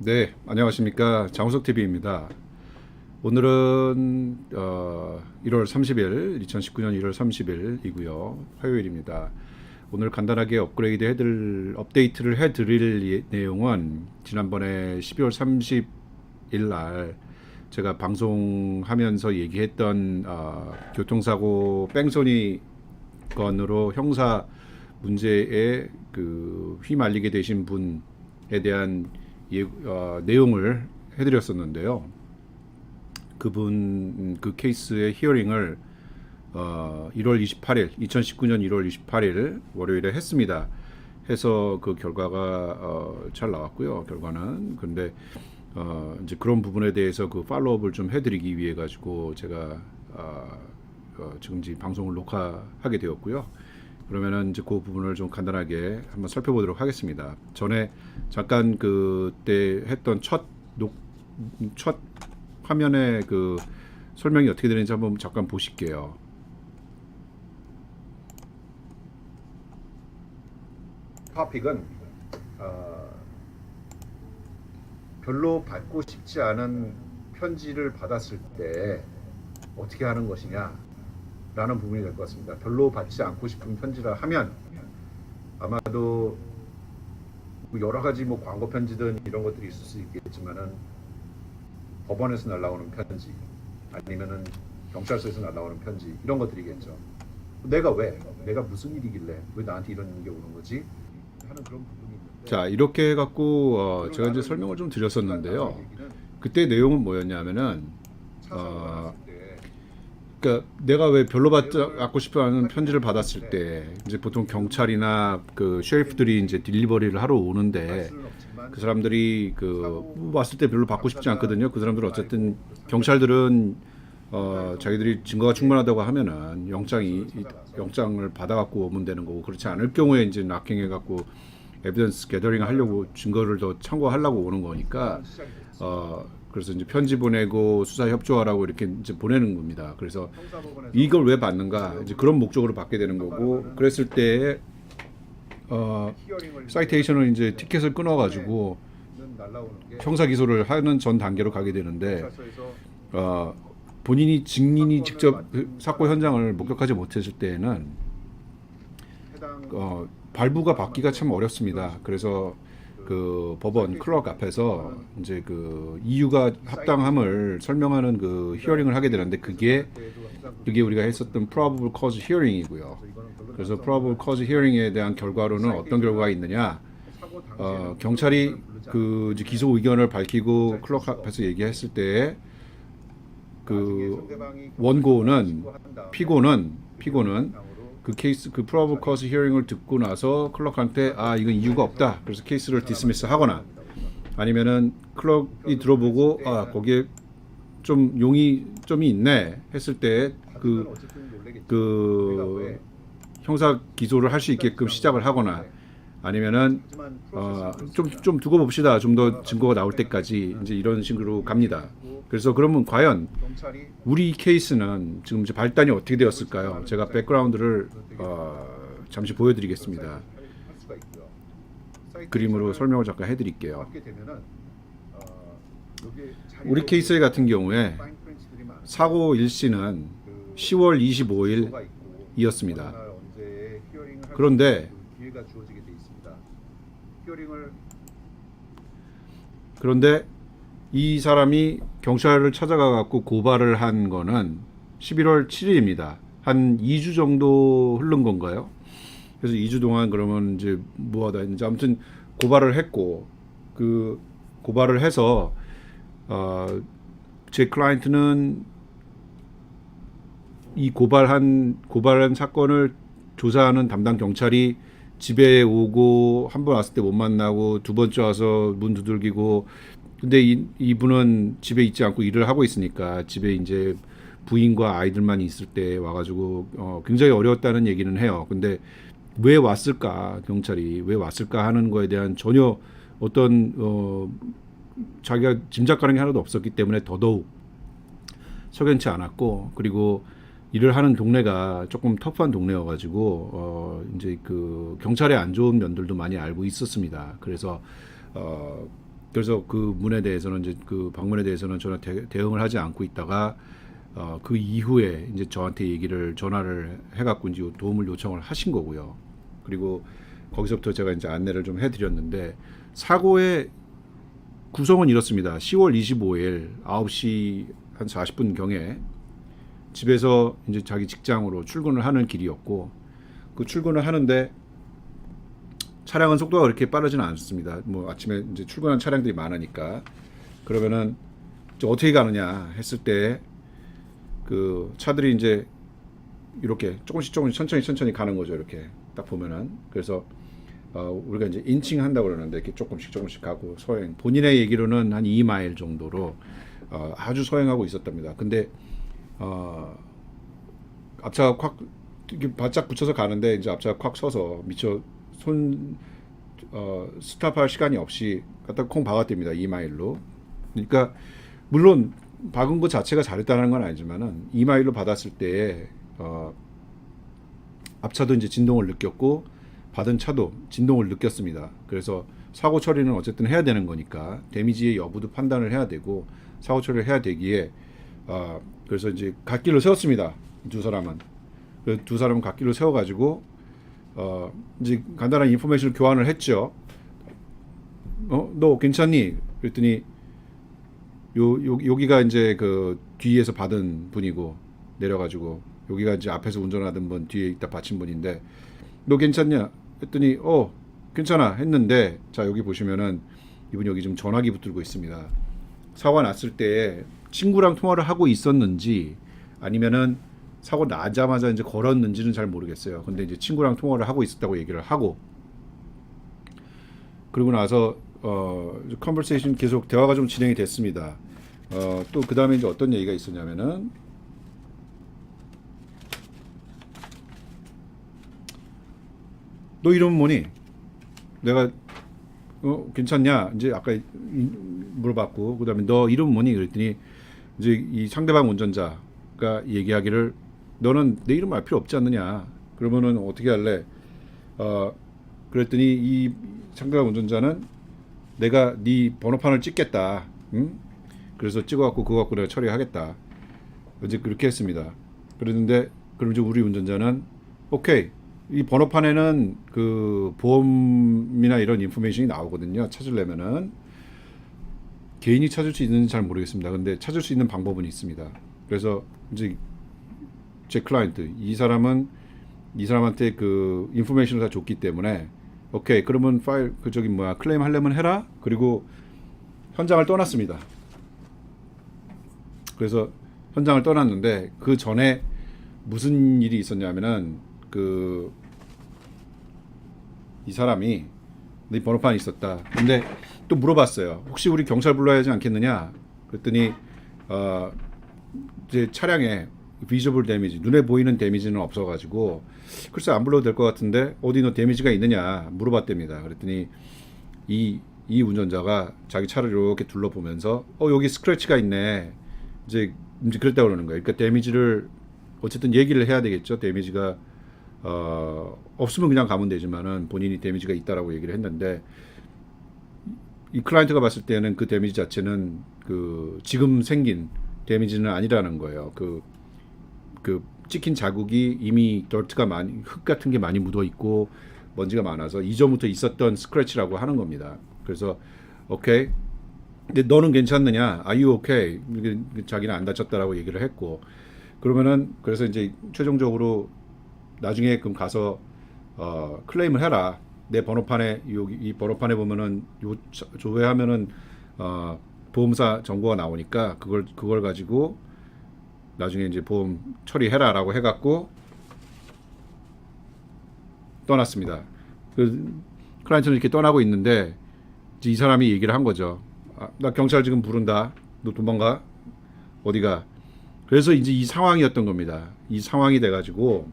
네, 안녕하십니까. 장우석 TV입니다. 오늘은 어, 1월 30일, 2019년 1월 30일이고요. 화요일입니다. 오늘 간단하게 업그레이드 해드릴, 업데이트를 해드릴 예- 내용은 지난번에 12월 30일 날 제가 방송하면서 얘기했던 어, 교통사고 뺑소니 건으로 형사 문제에 그 휘말리게 되신 분에 대한 예, 어, 내용을 해드렸었는데요. 그분 그 케이스의 히어링을 어, 1월 28일, 2019년 1월 28일 월요일에 했습니다. 해서 그 결과가 어, 잘 나왔고요. 결과는 근데 어, 이제 그런 부분에 대해서 그 팔로업을 좀 해드리기 위해 가지고 제가 어, 어, 지금 이 방송을 녹화하게 되었고요. 그러면은 이제 그 부분을 좀 간단하게 한번 살펴보도록 하겠습니다. 전에 잠깐 그때 했던 첫 녹, 첫 화면에 그 설명이 어떻게 되는지 한번 잠깐 보실게요. 토픽은 어, 별로 받고 싶지 않은 편지를 받았을 때 어떻게 하는 것이냐 라는 부분이 될 것 같습니다. 별로 받지 않고 싶은 편지라 하면 아마도 뭐 여러 가지 뭐 광고 편지든 이런 것들이 있을 수 있겠지만은 법원에서 날라오는 편지 아니면은 경찰서에서 날라오는 편지 이런 것들이겠죠. 내가 왜 내가 무슨 일이길래 왜 나한테 이런 게 오는 거지 하는 그런 부분이 있는데 자 이렇게 해갖고 어, 제가 이제 설명을 좀 드렸었는데요. 그때 내용은 뭐였냐면은 어, 그러니까 내가 왜 별로 받고 싶지 않은 편지를 받았을 때 이제 보통 경찰이나 그 셰리프들이 이제 딜리버리를 하러 오는데 그 사람들이 그 왔을 때 별로 받고 싶지 않거든요. 그 사람들은 어쨌든 경찰들은 어 자기들이 증거가 충분하다고 하면은 영장이 영장을 받아갖고 오면 되는 거고 그렇지 않을 경우에 이제 낙행해 갖고 에비던스 게더링 하려고 증거를 더 참고하려고 오는 거니까 어 그래서 이제 편지 보내고 수사 협조하라고 이렇게 이제 보내는 겁니다. 그래서 이걸 왜 받는가? 이제 그런 목적으로 받게 되는 거고 그랬을 때 어, 사이테이션을 이제 티켓을 끊어가지고 형사 기소를 하는 전 단계로 가게 되는데 어, 본인이 증인이 직접 그 사고 현장을 목격하지 못했을 때에는 어, 발부가 받기가 참 어렵습니다. 그래서 그 법원 클럭 앞에서 이제 그 이유가 합당함을 설명하는 그 히어링을 하게 되는데 그게 그게 우리가 했었던 probable cause hearing이고요. 그래서 probable cause hearing에 대한 결과로는 어떤 결과가 있느냐? 어, 경찰이 그 기소 의견을 밝히고 클럭 앞에서 얘기했을 때 그 원고는 피고는 피고는 그 케이스 그 프로브 커스 히어링을 듣고 나서 클럭한테 아 이건 이유가 없다. 그래서 케이스를 디스미스 하거나 아니면은 클럭이 들어보고 아 거기에 좀 용의 점이 있네 했을 때 그 그 형사 기소를 할 수 있게끔 시작을 하거나 아니면은 어좀 좀 두고 봅시다 좀 더 증거가 나올 때까지 이제 이런 식으로 갑니다. 그래서 그러면 과연 우리 케이스는 지금 이제 발단이 어떻게 되었을까요? 제가 백그라운드를 어, 잠시 보여드리겠습니다. 그림으로 설명을 잠깐 해드릴게요. 우리 케이스 같은 경우에 사고 일시는 10월 25일이었습니다. 그런데 그런데 이 사람이 경찰을 찾아가 갖고 고발을 한 거는 11월 7일입니다. 한 2주 정도 흐른 건가요? 그래서 2주 동안 그러면 이제 뭐 하다 했는지 아무튼 고발을 했고 그 고발을 해서 어, 제 클라이언트는 이 고발한 고발한 사건을 조사하는 담당 경찰이 집에 오고 한 번 왔을 때 못 만나고 두 번째 와서 문 두들기고. 근데 이, 이분은 집에 있지 않고 일을 하고 있으니까 집에 이제 부인과 아이들만 있을 때 와가지고 어, 굉장히 어려웠다는 얘기는 해요. 근데 왜 왔을까 경찰이? 왜 왔을까 하는 거에 대한 전혀 어떤 어, 자기가 짐작 가는 게 하나도 없었기 때문에 더더욱 석연치 않았고. 그리고 일을 하는 동네가 조금 터프한 동네여가지고 어, 이제 그 경찰의 안 좋은 면들도 많이 알고 있었습니다. 그래서 어, 그래서 그 문에 대해서는 이제 그 방문에 대해서는 저는 대, 대응을 하지 않고 있다가 어, 그 이후에 이제 저한테 얘기를 전화를 해갖고 이제 도움을 요청을 하신 거고요. 그리고 거기서부터 제가 이제 안내를 좀 해드렸는데 사고의 구성은 이렇습니다. 10월 25일 9시 한 40분 경에 집에서 이제 자기 직장으로 출근을 하는 길이었고 그 출근을 하는데 차량은 속도가 그렇게 빠르지는 않습니다. 뭐 아침에 이제 출근한 차량들이 많으니까 그러면은 어떻게 가느냐 했을 때 그 차들이 이제 이렇게 조금씩 조금씩 천천히 천천히 가는 거죠. 이렇게 딱 보면은 그래서 어, 우리가 이제 인칭 한다고 그러는데 이렇게 조금씩 조금씩 가고 소행 본인의 얘기로는 한 2마일 정도로 어, 아주 소행하고 있었답니다. 근데 어, 앞차가 콱 이렇게 바짝 붙여서 가는데 이제 앞차가 콱 서서 미처 손 어, 스탑할 시간이 없이 갖다 콩 박았답니다. 2마일로. 그러니까 물론 박은 것 자체가 잘했다는 건 아니지만은 2마일로 받았을 때 어, 앞차도 이제 진동을 느꼈고 받은 차도 진동을 느꼈습니다. 그래서 사고 처리는 어쨌든 해야 되는 거니까 데미지의 여부도 판단을 해야 되고 사고 처리를 해야 되기에 어, 그래서 이제 갓길을 세웠습니다. 이두 사람은 그두 사람은 갓길을 세워가지고 어, 이제 간단한 인포메이션을 교환을 했죠. 어, 너 괜찮니? 그랬더니 요, 요 여기가 이제 그 뒤에서 받은 분이고 내려가지고 여기가 이제 앞에서 운전하던 분 뒤에 있다 받친 분인데 너 괜찮냐? 했더니 어 괜찮아 했는데 자 여기 보시면은 이분 여기 지금 전화기 붙들고 있습니다. 사고 났을 때 친구랑 통화를 하고 있었는지 아니면은 사고 나자마자 이제 걸었는지는 잘 모르겠어요. 근데 이제 친구랑 통화를 하고 있었다고 얘기를 하고 그리고 나서 어 컨버세이션 계속 대화가 좀 진행이 됐습니다. 어 또 그다음에 이제 어떤 얘기가 있었냐면은 너 이름 뭐니? 내가 어 괜찮냐? 이제 아까 이- 물어봤고 그다음에 너 이름 뭐니? 그랬더니 이제 이 상대방 운전자가 얘기하기를 너는 내 이름 알 필요 없지 않느냐? 그러면은 어떻게 할래? 어 그랬더니 이 상대방 운전자는 내가 네 번호판을 찍겠다. 응? 그래서 찍어갖고 그거 갖고 내가 처리하겠다. 이제 그렇게 했습니다. 그랬는데 그럼 이제 우리 운전자는 오케이 이 번호판에는 그 보험이나 이런 인포메이션이 나오거든요. 찾으려면은 개인이 찾을 수 있는지 잘 모르겠습니다. 근데 찾을 수 있는 방법은 있습니다. 그래서 이제 제 클라이언트 이 사람은 이 사람한테 그 인포메이션을 다 줬기 때문에 오케이 그러면 파일 그 저기 뭐야 클레임 하려면 해라 그리고 현장을 떠났습니다. 그래서 현장을 떠났는데 그 전에 무슨 일이 있었냐면은 그 이 사람이 네 번호판이 있었다. 근데 또 물어봤어요. 혹시 우리 경찰 불러야 하지 않겠느냐? 그랬더니 어 이제 차량에 비저블 데미지 눈에 보이는 데미지는 없어가지고 글쎄 안 불러도 될 것 같은데 어디 너 데미지가 있느냐 물어봤답니다. 그랬더니 이 이 운전자가 자기 차를 이렇게 둘러보면서 어 여기 스크래치가 있네 이제 이제 그랬다 그러는 거예요. 그러니까 데미지를 어쨌든 얘기를 해야 되겠죠. 데미지가 어 없으면 그냥 가면 되지만은 본인이 데미지가 있다라고 얘기를 했는데 이 클라이언트가 봤을 때는 그 데미지 자체는 그 지금 생긴 데미지는 아니라는 거예요. 그, 그 찍힌 자국이 이미 덜트가 많이 흙 같은 게 많이 묻어 있고 먼지가 많아서 이전부터 있었던 스크래치라고 하는 겁니다. 그래서 오케이. 근데 너는 괜찮느냐? Okay? 이게 자기는 안 다쳤다라고 얘기를 했고 그러면은 그래서 이제 최종적으로 나중에 그럼 가서 어, 클레임을 해라. 내 번호판에 여기 이 번호판에 보면은 요 자- 조회하면은 어, 보험사 정보가 나오니까 그걸 그걸 가지고 나중에 이제 보험 처리해라라고 해갖고 떠났습니다. 그 클라이언트는 이렇게 떠나고 있는데 이 사람이 얘기를 한 거죠. 아, 나 경찰 지금 부른다. 너 도망가. 어디가? 그래서 이제 이 상황이었던 겁니다. 이 상황이 돼가지고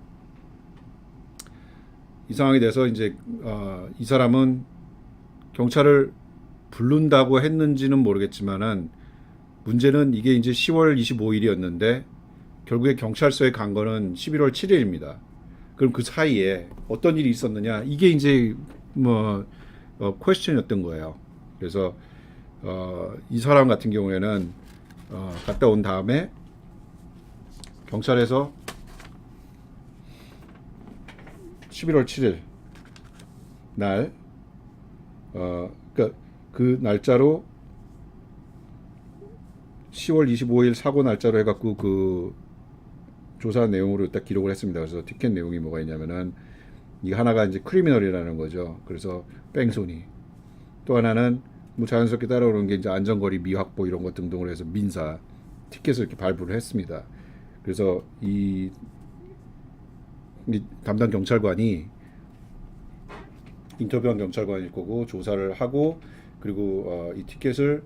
이 상황이 돼서 이제 어, 이 사람은 경찰을 부른다고 했는지는 모르겠지만은 문제는 이게 이제 10월 25일이었는데 결국에 경찰서에 간 거는 11월 7일입니다. 그럼 그 사이에 어떤 일이 있었느냐 이게 이제 뭐 어, 퀘스천이었던 거예요. 그래서 어, 이 사람 같은 경우에는 어, 갔다 온 다음에 경찰에서 11월 7일 날 어, 그러니까 그 날짜로 10월 25일 사고 날짜로 해갖고 그 조사 내용으로 딱 기록을 했습니다. 그래서 티켓 내용이 뭐가 있냐면은 이 하나가 이제 크리미널이라는 거죠. 그래서 뺑소니. 또 하나는 뭐 자연스럽게 따라오는 게 이제 안전거리 미확보 이런 것 등등으로 해서 민사 티켓을 이렇게 발부를 했습니다. 그래서 이, 이 담당 경찰관이 인터뷰한 경찰관일 거고 조사를 하고 그리고 어, 이 티켓을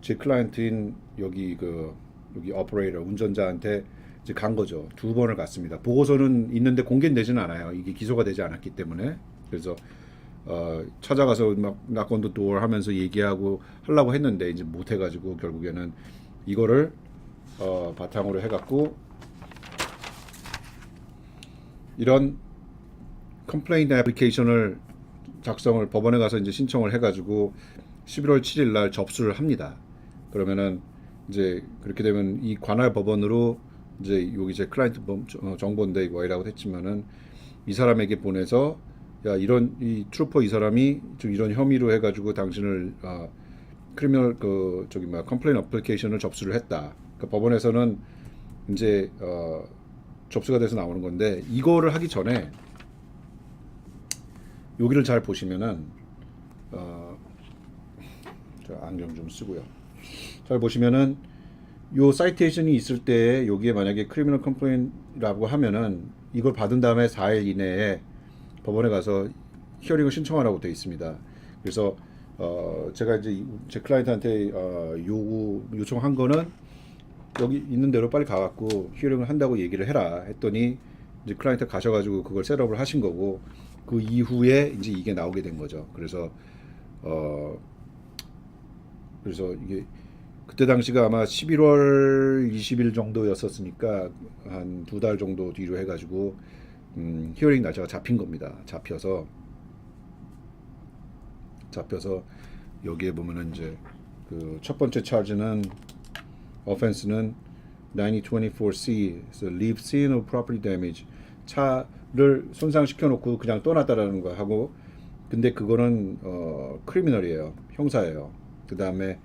제 클라이언트인 여기 그 여기 오퍼레이터 운전자한테 이제 간 거죠. 두 번을 갔습니다. 보고서는 있는데 공개되지는 않아요. 이게 기소가 되지 않았기 때문에 그래서 어, 찾아가서 막 낙건도 도어 하면서 얘기하고 하려고 했는데 이제 못 해가지고 결국에는 이거를 어, 바탕으로 해갖고 이런 컴플레인트 애플리케이션을 작성을 법원에 가서 이제 신청을 해가지고 11월 7일 날 접수를 합니다. 그러면은 이제 그렇게 되면 이 관할 법원으로 이제 여기 제 클라이언트 정보인데 이라고 했지만은 이 사람에게 보내서 야 이런 이 트루퍼 이 사람이 좀 이런 혐의로 해가지고 당신을 어, 크리미널 그 저기 뭐야 컴플레인 어플리케이션을 접수를 했다. 그 법원에서는 이제 어, 접수가 돼서 나오는 건데 이거를 하기 전에 여기를 잘 보시면은 어, 저 안경 좀 쓰고요. 잘 보시면은 요 사이테이션이 있을 때 여기에 만약에 크리미널 컴플레인이라고 하면은 이걸 받은 다음에 4일 이내에 법원에 가서 히어링을 신청하라고 되어 있습니다. 그래서 어 제가 이제 이- 제 클라이언트한테 어 요구 요청한 거는 여기 있는 대로 빨리 가갖고 히어링을 한다고 얘기를 해라 했더니 이제 클라이언트 가셔가지고 그걸 셋업을 하신 거고 그 이후에 이제 이게 나오게 된 거죠. 그래서 어 그래서 이게 그때 당시가 아마 11월 20일 정도였었으니까 한 두 달 정도 뒤로 해가지고 음, 히어링 날짜가 잡힌 겁니다. 잡혀서 잡혀서 여기에 보면은 이제 그 첫 번째 차지는 offense는 9024C, 그래서 leave scene of property damage, 차를 손상시켜 놓고 그냥 떠났다라는 거 하고, 근데 그거는 어 크리미널이에요, 형사예요. 그 다음에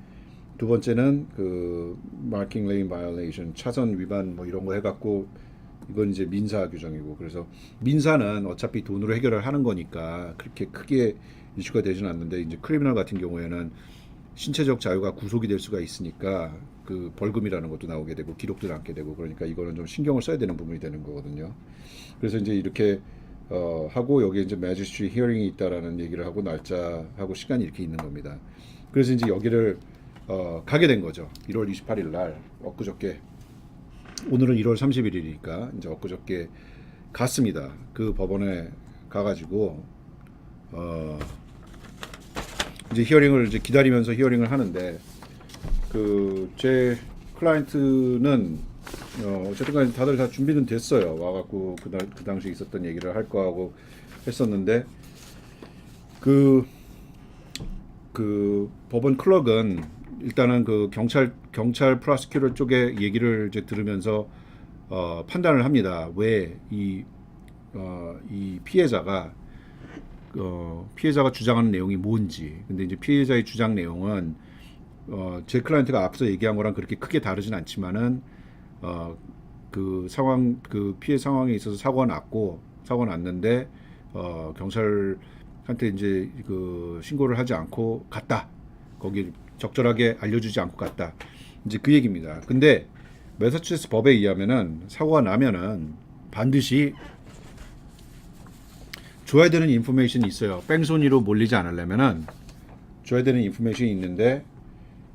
두 번째는 그 marking lane violation, 차선 위반 뭐 이런 거 해 갖고 이건 이제 민사 규정이고. 그래서 민사는 어차피 돈으로 해결을 하는 거니까 그렇게 크게 이슈가 되지는 않는데 이제 크리미널 같은 경우에는 신체적 자유가 구속이 될 수가 있으니까 그 벌금이라는 것도 나오게 되고 기록도 남게 되고 그러니까 이거는 좀 신경을 써야 되는 부분이 되는 거거든요. 그래서 이제 이렇게 어, 하고 여기에 이제 매지스트리 히어링이 있다라는 얘기를 하고 날짜하고 시간이 이렇게 있는 겁니다. 그래서 이제 여기를 어, 가게 된 거죠. 1월 28일 날 엊그저께 오늘은 1월 31일이니까 이제 엊그저께 갔습니다. 그 법원에 가가지고 어, 이제 히어링을 이제 기다리면서 히어링을 하는데 그 제 클라이언트는 어, 어쨌든간 다들 다 준비는 됐어요. 와갖고 그날 그 당시 있었던 얘기를 할 거하고 했었는데 그그 법원 클럭은 일단은 그 경찰 경찰 프로스큐터 쪽의 얘기를 이제 들으면서 어, 판단을 합니다. 왜이 어, 이 피해자가 어, 피해자가 주장하는 내용이 뭔지. 근데 이제 피해자의 주장 내용은 어, 제 클라이언트가 앞서 얘기한 거랑 그렇게 크게 다르진 않지만은 어, 그 상황 그 피해 상황에 있어서 사고가 났고 사고가 났는데 어, 경찰한테 이제 그 신고를 하지 않고 갔다. 거기 적절하게 알려주지 않고 갔다. 이제 그 얘기입니다. 근데 매사추세츠 법에 의하면은 사고가 나면은 반드시 줘야 되는 인포메이션이 있어요. 뺑소니로 몰리지 않으려면은 줘야 되는 인포메이션이 있는데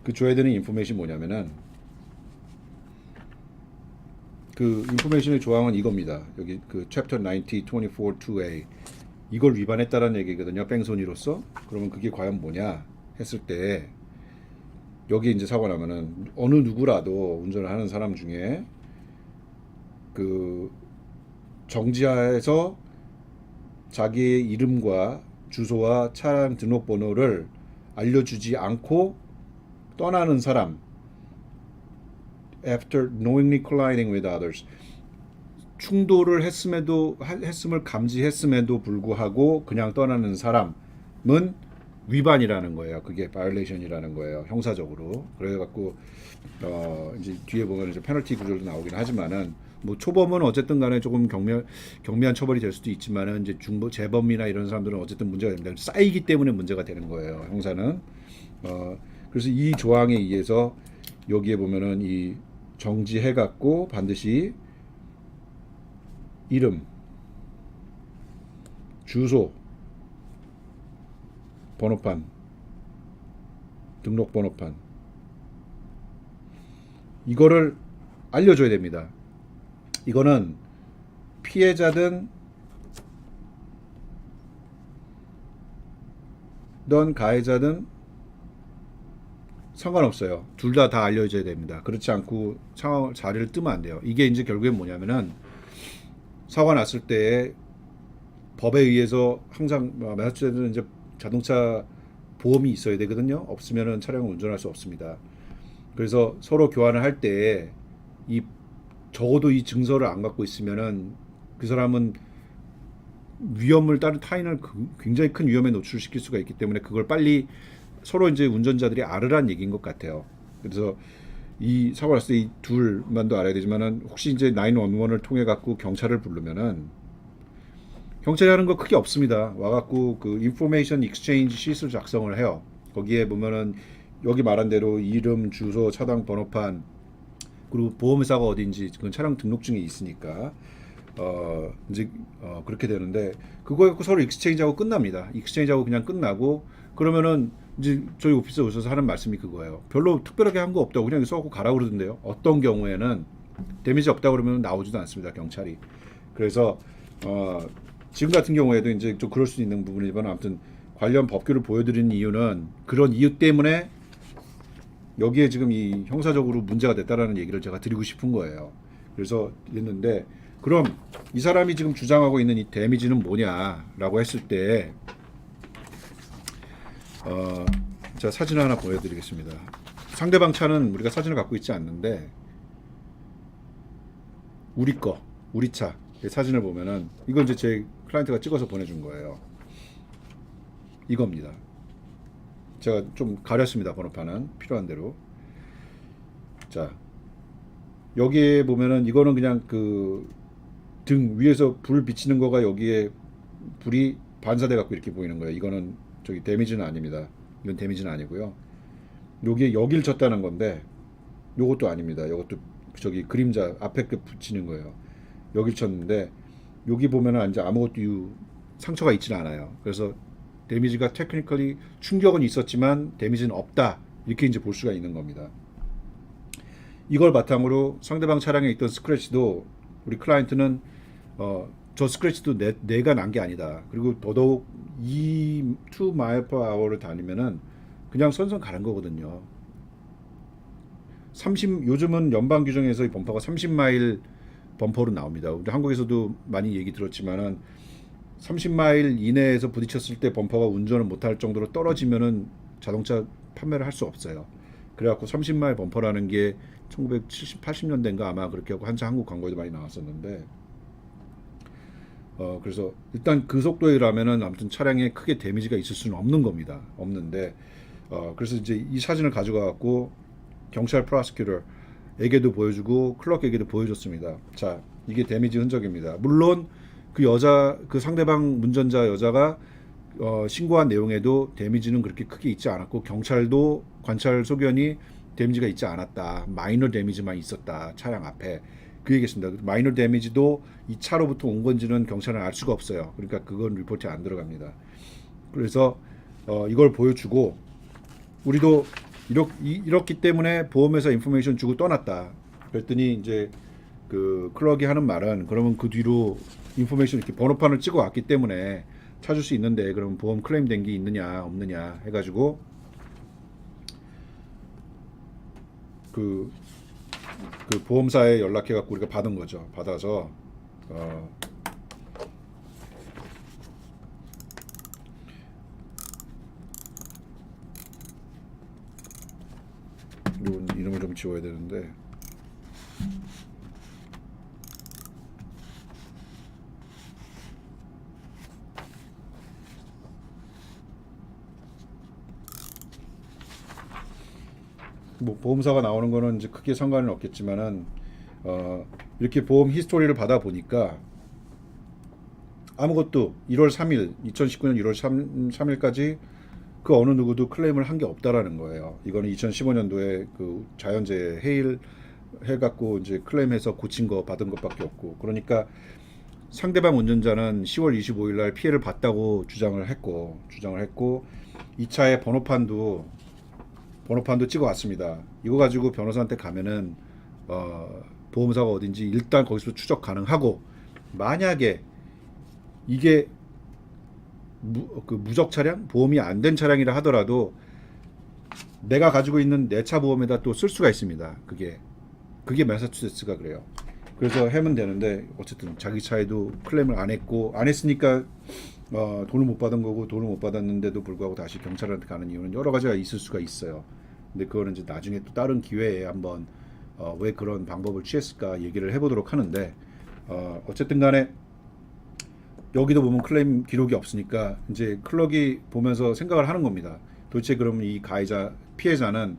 그 줘야 되는 인포메이션이 뭐냐면은 그 인포메이션의 조항은 이겁니다. 여기 그 챕터 90 24 2A 이걸 위반했다라는 얘기거든요. 뺑소니로서. 그러면 그게 과연 뭐냐 했을 때 여기 이제 사고 나면은 어느 누구라도 운전을 하는 사람 중에 그 정지하에서 자기의 이름과 주소와 차량 등록번호를 알려주지 않고 떠나는 사람 after knowingly colliding with others 충돌을 했음에도 하- 했음을 감지했음에도 불구하고 그냥 떠나는 사람은 위반이라는 거예요. 그게 violation이라는 거예요. 형사적으로. 그래 갖고 어 이제 뒤에 보면 이제 페널티 구절도 나오긴 하지만은 뭐 초범은 어쨌든 간에 조금 경미 경미한 처벌이 될 수도 있지만은 이제 중범 재범이나 이런 사람들은 어쨌든 문제가 됩니다. 쌓이기 때문에 문제가 되는 거예요. 형사는. 어 그래서 이 조항에 의해서 여기에 보면은 이 정지해 갖고 반드시 이름, 주소, 번호판, 등록 번호판 이거를 알려줘야 됩니다. 이거는 피해자든 넌 가해자든 상관없어요. 둘 다 다 알려줘야 됩니다. 그렇지 않고 상황 자리를 뜨면 안 돼요. 이게 이제 결국엔 뭐냐면은 사고 났을 때 법에 의해서 항상 마사추세츠는 이제 자동차 보험이 있어야 되거든요. 없으면은 차량을 운전할 수 없습니다. 그래서 서로 교환을 할때이 적어도 이 증서를 안 갖고 있으면은 그 사람은 위험을 다른 타인을 그- 굉장히 큰 위험에 노출시킬 수가 있기 때문에 그걸 빨리 서로 이제 운전자들이 알으란 얘기인 것 같아요. 그래서 이 사고 났을 때 이 둘만도 알아야 되지만은 혹시 이제 911을 통해 갖고 경찰을 부르면은 경찰이 하는 거 크게 없습니다. 와 갖고 그 인포메이션 익스체인지 시트를 작성을 해요. 거기에 보면은 여기 말한 대로 이름, 주소, 차량 번호판 그리고 보험회사가 어딘지 그건 차량 등록증에 있으니까 어 이제 어 그렇게 되는데 그거 갖고 서로 익스체인지하고 끝납니다. 익스체인지하고 그냥 끝나고 그러면은 이제 저희 오피스에 오셔서 하는 말씀이 그거예요. 별로 특별하게 한 거 없다고 그냥 써갖고 가라 그러던데요. 어떤 경우에는 데미지 없다 그러면 나오지도 않습니다. 경찰이. 그래서 어 지금 같은 경우에도 이제 좀 그럴 수 있는 부분이지만 아무튼 관련 법규를 보여드리는 이유는 그런 이유 때문에 여기에 지금 이 형사적으로 문제가 됐다라는 얘기를 제가 드리고 싶은 거예요. 그래서 했는데 그럼 이 사람이 지금 주장하고 있는 이 데미지는 뭐냐라고 했을 때 어, 제가 사진을 하나 보여드리겠습니다. 상대방 차는 우리가 사진을 갖고 있지 않는데 우리 거, 우리 차 사진을 보면은 이건 이제 제 클라이언트가 찍어서 보내준 거예요. 이겁니다. 제가 좀 가렸습니다 번호판은 필요한 대로. 자 여기에 보면은 이거는 그냥 그 등 위에서 불 비치는 거가 여기에 불이 반사돼 갖고 이렇게 보이는 거예요. 이거는 저기 데미지는 아닙니다. 이건 데미지는 아니고요. 여기에 여길 쳤다는 건데 요것도 아닙니다. 요것도 저기 그림자 앞에 그 붙이는 거예요. 여길 쳤는데 여기 보면은 이제 아무것도 유 상처가 있지는 않아요. 그래서 데미지가 테크니컬리 충격은 있었지만 데미지는 없다 이렇게 이제 볼 수가 있는 겁니다. 이걸 바탕으로 상대방 차량에 있던 스크래치도 우리 클라이언트는 어, 저 스크래치도 내, 내가 난 게 아니다. 그리고 더더욱 2, 2 마일 per hour를 다니면은 그냥 선선 가는 거거든요. 30 요즘은 연방 규정에서 이 범퍼가 30마일 범퍼로 나옵니다. 우리 한국에서도 많이 얘기 들었지만은 30마일 이내에서 부딪혔을 때 범퍼가 운전을 못할 정도로 떨어지면은 자동차 판매를 할 수 없어요. 그래갖고 30마일 범퍼라는 게 1970, 80년대인가 아마 그렇게 하고 한참 한국 광고에도 많이 나왔었는데 어 그래서 일단 그 속도라면은 아무튼 차량에 크게 데미지가 있을 수는 없는 겁니다. 없는데 어 그래서 이제 이 사진을 가져가 갖고 경찰 프로스큐터에게도 보여주고 클럭에게도 보여줬습니다. 자 이게 데미지 흔적입니다. 물론 그 여자 그 상대방 운전자 여자가 어, 신고한 내용에도 데미지는 그렇게 크게 있지 않았고 경찰도 관찰 소견이 데미지가 있지 않았다. 마이너 데미지만 있었다. 차량 앞에 그 얘기했습니다. 마이너 데미지도 이 차로부터 온 건지는 경찰은 알 수가 없어요. 그러니까 그건 리포트에 안 들어갑니다. 그래서 어, 이걸 보여주고 우리도 이렇, 이, 이렇기 때문에 보험회사 인포메이션 주고 떠났다. 그랬더니 이제 그 클럭이 하는 말은 그러면 그 뒤로 인포메이션 이렇게 번호판을 찍어 왔기 때문에 찾을 수 있는데 그러면 보험 클레임 된 게 있느냐 없느냐 해가지고 그, 그 보험사에 연락해 갖고 우리가 받은 거죠. 받아서 어, 지워야 되는데 뭐 보험사가 나오는 거는 이제 크게 상관은 없겠지만은 어, 이렇게 보험 히스토리를 받아 보니까 아무것도 1월 3일 2019년 1월 3, 3일까지 그 어느 누구도 클레임을 한 게 없다라는 거예요. 이거는 2015년도에 그 자연재해 해일 해갖고 이제 클레임해서 고친 거 받은 것밖에 없고 그러니까 상대방 운전자는 10월 25일 날 피해를 봤다고 주장을 했고 주장을 했고 이 차의 번호판도 번호판도 찍어왔습니다. 이거 가지고 변호사한테 가면은 어, 보험사가 어딘지 일단 거기서 추적 가능하고 만약에 이게 무, 그 무적 차량 보험이 안 된 차량이라 하더라도 내가 가지고 있는 내 차 보험에다 또 쓸 수가 있습니다. 그게 그게 매사추세츠가 그래요. 그래서 하면 되는데 어쨌든 자기 차에도 클레임을 안 했고 안 했으니까 어, 돈을 못 받은 거고 돈을 못 받았는데도 불구하고 다시 경찰한테 가는 이유는 여러 가지가 있을 수가 있어요. 근데 그거는 이제 나중에 또 다른 기회에 한번 어, 왜 그런 방법을 취했을까 얘기를 해보도록 하는데 어, 어쨌든 간에 여기도 보면 클레임 기록이 없으니까 이제 클럭이 보면서 생각을 하는 겁니다. 도대체 그러면 이 가해자 피해자는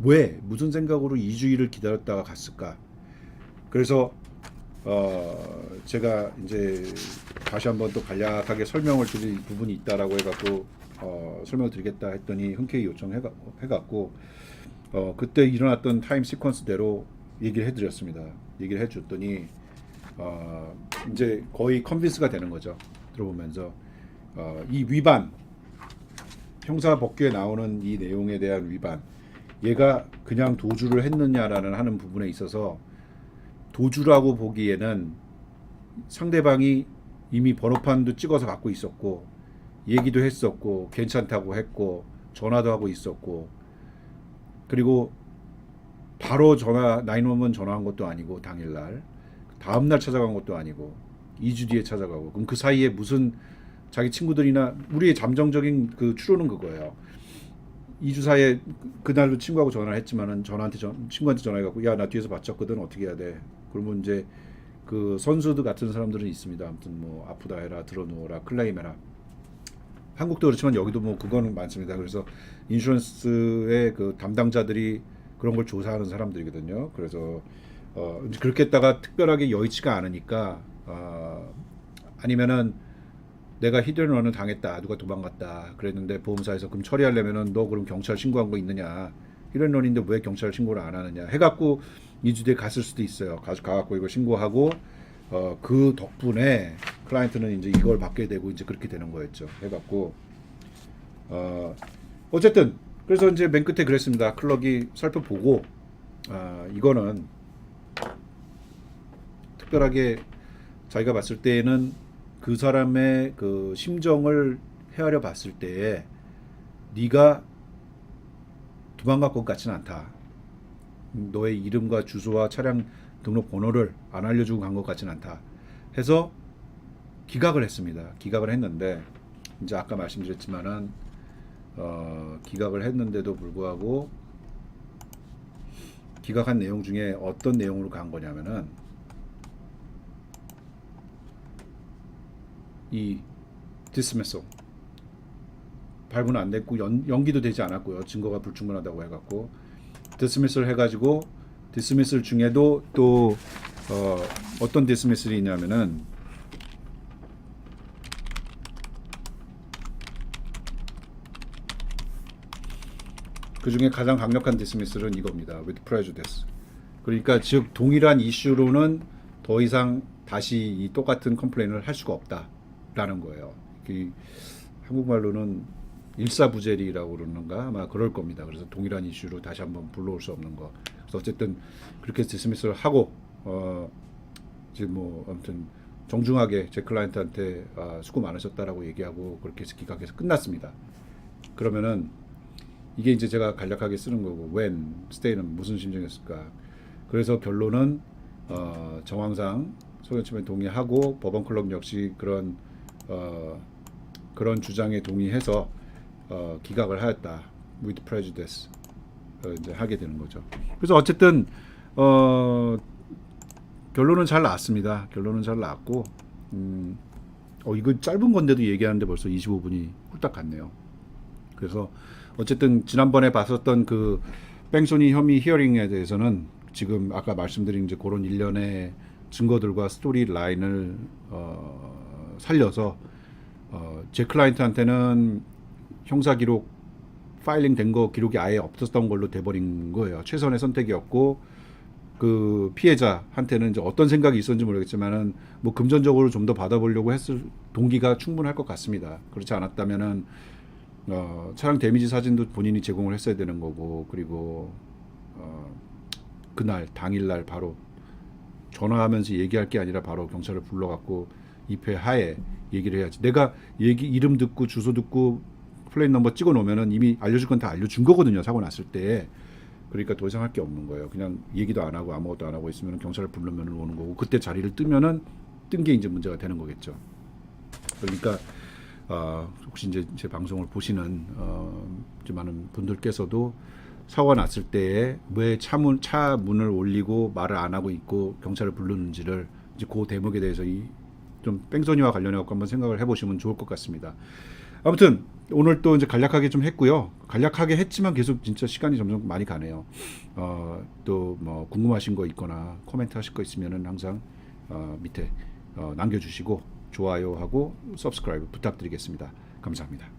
왜 무슨 생각으로 2주일을 기다렸다가 갔을까? 그래서 어 제가 이제 다시 한번 또 간략하게 설명을 드릴 부분이 있다라고 해갖고 어 설명을 드리겠다 했더니 흔쾌히 요청해가 해갖고 어 그때 일어났던 타임 시퀀스대로 얘기를 해드렸습니다. 얘기를 해줬더니 어 이제 거의 컨빈스가 되는 거죠. 들어보면서 어, 이 위반 형사 법규에 나오는 이 내용에 대한 위반 얘가 그냥 도주를 했느냐라는 하는 부분에 있어서 도주라고 보기에는 상대방이 이미 번호판도 찍어서 갖고 있었고 얘기도 했었고 괜찮다고 했고 전화도 하고 있었고 그리고 바로 전화 911 전화한 것도 아니고 당일날 다음 날 찾아간 것도 아니고 2주 뒤에 찾아가고 그럼 그 사이에 무슨 자기 친구들이나 우리의 잠정적인 그 추론은 그거예요. 2주 사이에 그- 그날도 친구하고 전화를 했지만은 전화한테 전, 친구한테 전화해 갖고 야 나 뒤에서 맞췄거든 어떻게 해야 돼? 그러면 이제 그 선수들 같은 사람들은 있습니다. 아무튼 뭐 아프다 해라 들어누워라 클레임해라. 한국도 그렇지만 여기도 뭐 그거는 많습니다. 그래서 인슈런스의 그 담당자들이 그런 걸 조사하는 사람들이거든요. 그래서 어 그렇게 했다가 특별하게 여의치가 않으니까 어 아니면은 내가 히든런을 당했다 누가 도망갔다 그랬는데 보험사에서 그럼 처리하려면은 너 그럼 경찰 신고한 거 있느냐? 히든런인데 왜 경찰 신고를 안 하느냐? 해갖고 2주 뒤에 갔을 수도 있어요. 가서 가갖고 이거 신고하고 어 그 덕분에 클라이언트는 이제 이걸 받게 되고 이제 그렇게 되는 거였죠. 해갖고 어 어쨌든 그래서 이제 맨 끝에 그랬습니다. 클럭이 살펴보고 아 이거는 특별하게 자기가 봤을 때에는 그 사람의 그 심정을 헤아려 봤을 때에 네가 도망갈 것 같지는 않다. 너의 이름과 주소와 차량 등록 번호를 안 알려주고 간 것 같지는 않다. 해서 기각을 했습니다. 기각을 했는데 이제 아까 말씀드렸지만은 어, 기각을 했는데도 불구하고 기각한 내용 중에 어떤 내용으로 간 거냐면은 이 디스미소 발부는 안 됐고 연, 연기도 되지 않았고요. 증거가 불충분하다고 해갖고 디스미스를 해가지고 디스미스 중에도 또 어, 어떤 디스미스이 있냐면은 그 중에 가장 강력한 디스미스는 이겁니다. with prejudice. 그러니까 즉 동일한 이슈로는 더 이상 다시 이 똑같은 컴플레인을 할 수가 없다 라는 거예요. 그 한국말로는 일사부재리라고 그러는가 아마 그럴 겁니다. 그래서 동일한 이슈로 다시 한번 불러올 수 없는 거. 그래서 어쨌든 그렇게 디스미스를 하고 어 지금 뭐 아무튼 정중하게 제 클라이언트한테 아, 수고 많으셨다라고 얘기하고 그렇게 해서 기각해서 끝났습니다. 그러면은 이게 이제 제가 간략하게 쓰는 거고 when stay는 무슨 심정이었을까 그래서 결론은 어, 정황상 소견침에 동의하고 법원 클럽 역시 그런 어, 그런 주장에 동의해서 어, 기각을 하였다 with prejudice 어, 이제 하게 되는 거죠. 그래서 어쨌든 어, 결론은 잘 나왔습니다. 결론은 잘 나왔고 음, 어 이거 짧은 건데도 얘기하는데 벌써 25분이 훌딱 갔네요. 그래서 어쨌든 지난번에 봤었던 그 뺑소니 혐의 히어링에 대해서는 지금 아까 말씀드린 이제 그런 일련의 증거들과 스토리 라인을 어, 살려서 어, 제 클라이언트한테는 형사 기록 파일링 된 거 기록이 아예 없었던 걸로 돼버린 거예요. 최선의 선택이었고 그 피해자한테는 이제 어떤 생각이 있었는지 모르겠지만은 뭐 금전적으로 좀 더 받아보려고 했을 동기가 충분할 것 같습니다. 그렇지 않았다면은 어, 차량 데미지 사진도 본인이 제공을 했어야 되는 거고 그리고 어, 그날 당일날 바로 전화하면서 얘기할 게 아니라 바로 경찰을 불러갖고 입회 하에 얘기를 해야지. 내가 얘기 이름 듣고 주소 듣고 플레이 넘버 찍어 놓으면은 이미 알려줄 건 다 알려준 거거든요. 사고 났을 때. 그러니까 더 이상 할 게 없는 거예요. 그냥 얘기도 안 하고 아무것도 안 하고 있으면 경찰을 부르면 오는 거고 그때 자리를 뜨면은 뜬 게 이제 문제가 되는 거겠죠. 그러니까 어, 혹시 이제 제 방송을 보시는 어, 많은 분들께서도 사고가 났을 때에 왜 차문 차 문을 올리고 말을 안 하고 있고 경찰을 부르는지를 이제 그 대목에 대해서 이 좀 뺑소니와 관련해 갖고 한번 생각을 해보시면 좋을 것 같습니다. 아무튼 오늘 또 이제 간략하게 좀 했고요. 간략하게 했지만 계속 진짜 시간이 점점 많이 가네요. 어, 또 뭐 궁금하신 거 있거나 코멘트 하실 거 있으면은 항상 어, 밑에 어, 남겨주시고 좋아요 하고 서브스크라이브 부탁드리겠습니다. 감사합니다.